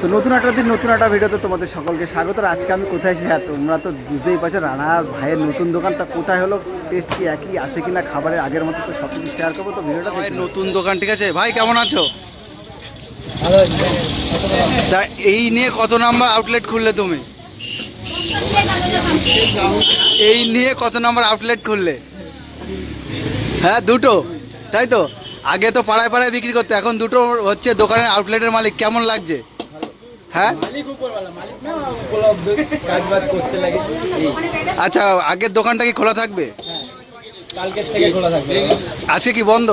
তো নতুন একটা দিন নতুন একটা ভিডিওতে তোমাদের সকলকে স্বাগত। আর আজকে আমি কোথায় এসেছি? হ্যাঁ তোমরা তো বুঝতেই পারছ রানার ভাইয়ের নতুন দোকান তা কোথায় হলো টেস্ট কি একই আছে কিনা খাবারের আগের মতো তো সব কিছু শেয়ার করব। তো ভিডিওটা ভাই নতুন দোকান ঠিক আছে? ভাই কেমন আছো? তা এই নিয়ে কত নাম্বার আউটলেট খুললে তুমি? এই নিয়ে কত নাম্বার আউটলেট খুললে? হ্যাঁ দুটো তাই তো? আগে তো পাড়ায় পাড়ায় বিক্রি করতে এখন দুটো হচ্ছে দোকানের আউটলেটের মালিক কেমন লাগছে? হ্যাঁ? আচ্ছা আগের দোকানটা কি খোলা থাকবে? থেকে আজকে কি বন্ধ?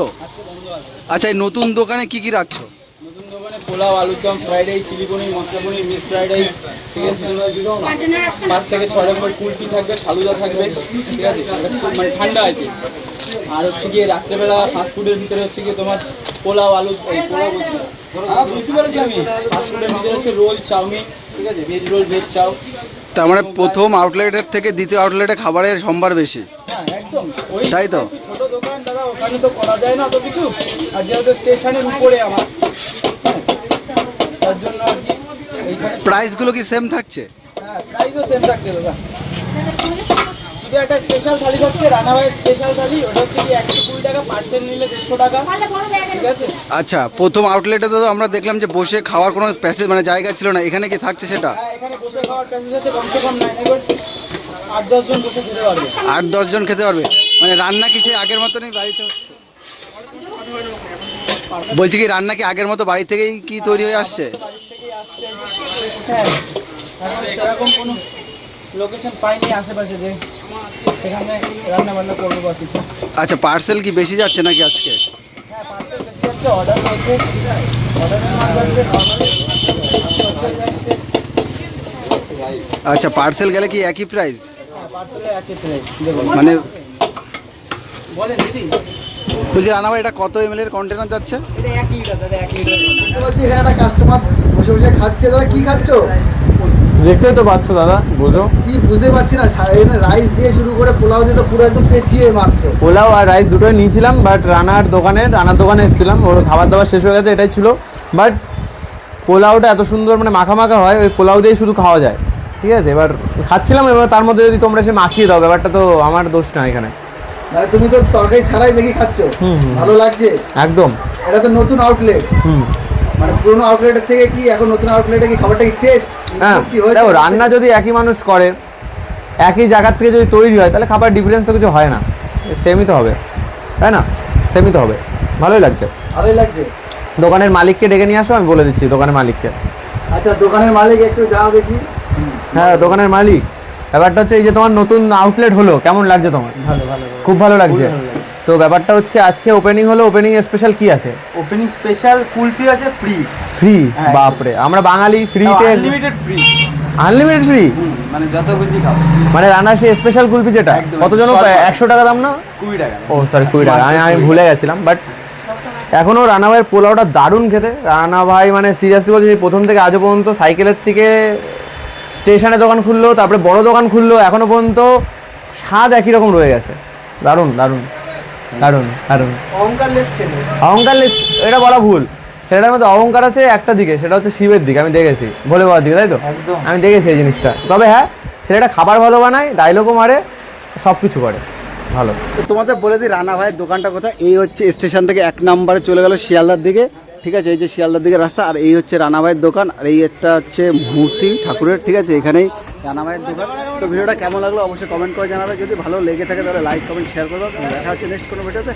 আচ্ছা এই নতুন দোকানে কি কি রাখছো? নতুন দোকানে পোলাও আলুর দম fried rice chilli paneer, masala paneer mix fried rice ঠিক আছে? পাঁচ থেকে ছয় নম্বর কুলফি থাকবে ফালুদা থাকবে ঠিক আছে? খুব মানে ঠান্ডা আর কি। আর হচ্ছে গিয়ে রাত্রেবেলা ফাস্ট ফুডের ভিতরে হচ্ছে গিয়ে তোমার পোলাও আলু পোলাও। হ্যাঁ, বুঝতে পেরেছি আমি। ফাস্ট ফুডের ভিতরে হচ্ছে রোল চাউমিন ঠিক আছে? Veg roll veg chow. তার মানে প্রথম আউটলেটের থেকে দ্বিতীয় আউটলেটে খাবারের সম্ভার বেশি। হ্যাঁ একদম। ওই তাই তো? ছোট দোকান দাদা ওখানে তো করা যায় না অত কিছু। আর যেহেতু স্টেশনের উপরে আমার হ্যাঁ, তার জন্য আর কি প্রাইসগুলো কি সেম থাকছে? হ্যাঁ প্রাইসও সেম থাকছে দাদা। শুধু একটা স্পেশাল থালি থাকছে স্পেশাল থালি ওটা হচ্ছে কি একশো কুড়ি টাকা পার্সেল নিলে দেড়শো টাকা। ঠিক আছে? আচ্ছা প্রথম আউটলেটে তো আমরা দেখলাম যে বসে খাওয়ার কোনো প্যাসেজ মানে জায়গা ছিল না এখানে কি থাকছে সেটা? হ্যাঁ এখানে বসে খাওয়ার প্যাসেজ আছে কমসে কম নাইন আট দশজন বসে খেতে পারবে। আট দশজন খেতে পারবে? মানে রান্না কি সেই আগের মতনই বাড়িতে হচ্ছে? বলছি কি রান্না কি আগের মতো বাড়ি থেকেই কি তৈরি হয়ে আসছে? হ্যাঁ এখন সেরকম কোনো লোকেশন পাইনি আশেপাশে যে সেখানে রান্না বান্না করব বা কিছু। আচ্ছা পার্সেল কি বেশি যাচ্ছে নাকি আজকে? হ্যাঁ পার্সেল বেশি যাচ্ছে অর্ডার আছে অর্ডারের মাল যাচ্ছে পার্সেল যাচ্ছে। আচ্ছা পার্সেল গেলে কি একই প্রাইস হ্যাঁ পার্সেলে একই প্রাইস দেখুন। মানে বলেন দিদি। বলছি রান্না ভাই এটা কত এম এর কন্টেনার যাচ্ছে? এটা এক লিটার দাদা এক লিটার দেখতে পাচ্ছি এখানে একটা কাস্টমার বসে বসে খাচ্ছে দাদা কি খাচ্ছ? দেখতেই তো পাচ্ছ দাদা বোঝো। কি বুঝতে পারছি না রাইস দিয়ে শুরু করে পোলাও দিয়ে তো পুরো একদম পেঁচিয়ে মারছো। পোলাও আর রাইস দুটোই নিয়েছিলাম বাট রানার দোকানে রানার দোকানে এসেছিলাম ওর খাবার দাবার শেষ হয়ে গেছে এটাই ছিল। বাট পোলাওটা এত সুন্দর মানে মাখা মাখা হয় ওই পোলাও দিয়েই শুধু খাওয়া যায়। ঠিক আছে? এবার খাচ্ছিলাম এবার তার মধ্যে যদি তোমরা সে মাখিয়ে দাও ব্যাপারটা তো আমার দোষ না এখানে। মানে তুমি তো তরকারি ছাড়াই দেখি খাচ্ছ। ভালো লাগছে? একদম। এটা তো নতুন আউটলেট মানে পুরোনো আউটলেটের থেকে কি এখন নতুন আউটলেটে কি খাবারটা কি টেস্ট হ্যাঁ দেখো রান্না যদি একই মানুষ করে একই জায়গার থেকে যদি তৈরি হয় তাহলে খাবার ডিফারেন্স তো কিছু হয় না। সেমই তো হবে। তাই না? সেমই তো হবে। ভালোই লাগছে। ভালোই লাগছে। দোকানের মালিককে ডেকে নিয়ে আসো আমি বলে দিচ্ছি দোকানের মালিককে। আচ্ছা দোকানের মালিক একটু যাও দেখি। হ্যাঁ দোকানের মালিক। ব্যাপারটা হচ্ছে এই যে তোমার নতুন আউটলেট হলো কেমন লাগছে তোমার? ভালো ভালো খুব ভালো লাগছে। তো ব্যাপারটা হচ্ছে আজকে ওপেনিং হলো ওপেনিং স্পেশাল কি আছে? ওপেনিং স্পেশাল কুলফি আছে ফ্রি ফ্রি হ্যাঁ, বাপরে আমরা বাঙালি ফ্রিতে আনলিমিটেড ফ্রি আনলিমিটেড ফ্রি মানে যত খুশি খাও। মানে রান্না সে স্পেশাল কুলফি যেটা একদম, কত জন একদম। একশো টাকা দাম না? কুড়ি টাকা ও সরি কুড়ি টাকা। আমি আমি ভুলে গেছিলাম বাট এখনও রানা ভাইয়ের পোলাওটা দারুণ খেতে। রানা ভাই মানে সিরিয়াসলি বলছি প্রথম থেকে আজও পর্যন্ত সাইকেলের থেকে স্টেশনে দোকান খুললো তারপরে বড় দোকান খুললো এখনও পর্যন্ত স্বাদ একই রকম রয়ে গেছে। দারুণ দারুণ দারুণ দারুণ। অহংকার লেস ছেলে অহংকার এটা বলা ভুল। সেটার মধ্যে অহংকার আছে একটা দিকে সেটা হচ্ছে শিবের দিকে আমি দেখেছি ভোলে বাবার দিকে তাই তো? আমি দেখেছি এই জিনিসটা। তবে হ্যাঁ ছেলেটা খাবার ভালো বানায় ডায়লগও মারে সব কিছু করে ভালো। তো তোমাদের বলে দিই রানা ভাইয়ের দোকানটা কোথায়? এই হচ্ছে স্টেশন থেকে এক নম্বরে চলে গেল শিয়ালদার দিকে। ঠিক আছে, এই যে শিয়ালদার দিকে রাস্তা, আর এই হচ্ছে রানা ভাইয়ের দোকান, আর এই একটা হচ্ছে মূর্তি ঠাকুরের, ঠিক আছে, এখানেই রানা ভাইয়ের দোকান। তো ভিডিওটা কেমন লাগল অবশ্যই কমেন্ট করে জানাবে। যদি ভালো লেগে থাকে তাহলে লাইক কমেন্ট শেয়ার করে দাও। দেখা হচ্ছে নেক্সট কোনো ভিডিওতে